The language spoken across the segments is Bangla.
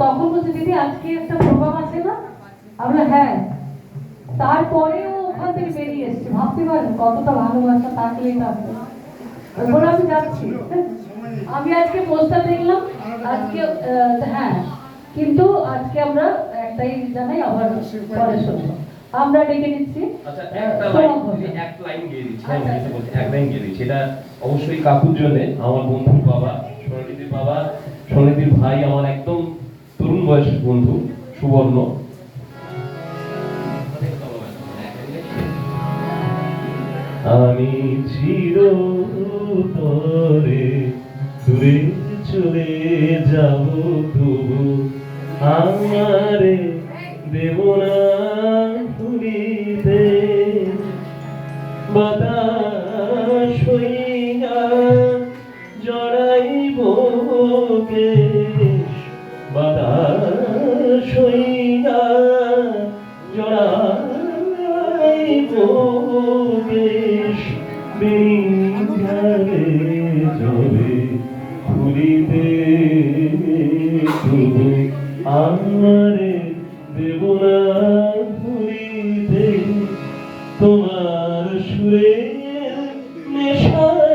তখন বলছে দিদি আজকে একটা প্রোগ্রাম আছে না? আমরা হ্যাঁ। তারপরেও ওখান থেকে বেরিয়ে এসছে। ভাবতে পারেন কতটা ভালোবাসা থাকলেই না বলে আমি যাচ্ছি। আমি আজকে পোস্টার দেখলাম আজকে হ্যাঁ। কিন্তু আজকে আমরা একটাই জানাই আবার পরে শুনব। আমরা ডেকে নিচ্ছি। আচ্ছা একটা লাইন এক লাইন গিয়ে দিচ্ছি। আচ্ছা, হ্যাঁ আচ্ছা। এক লাইন গিয়ে দিচ্ছি। এটা অবশ্যই কাকুর জন্য। আমার বন্ধুর বাবা সোনালিদির বাবা সোনালিদির ভাই আমার একদম তরুণ বয়সের বন্ধু সুবর্ণ। আমি চির পরে দূরে চলে যাব তবু আমারে দেব না ভুলিতে। বাতাস হইয়া জড়াইব কেশ। বাতাস হইয়া জড়াইব কেশ বিঘারে জলে ভুলিতে তবু আমারে দেব না ভুলিতে তোমার সুরে নেশায়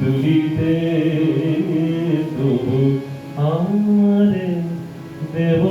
দুলিতে তবু আমার দেব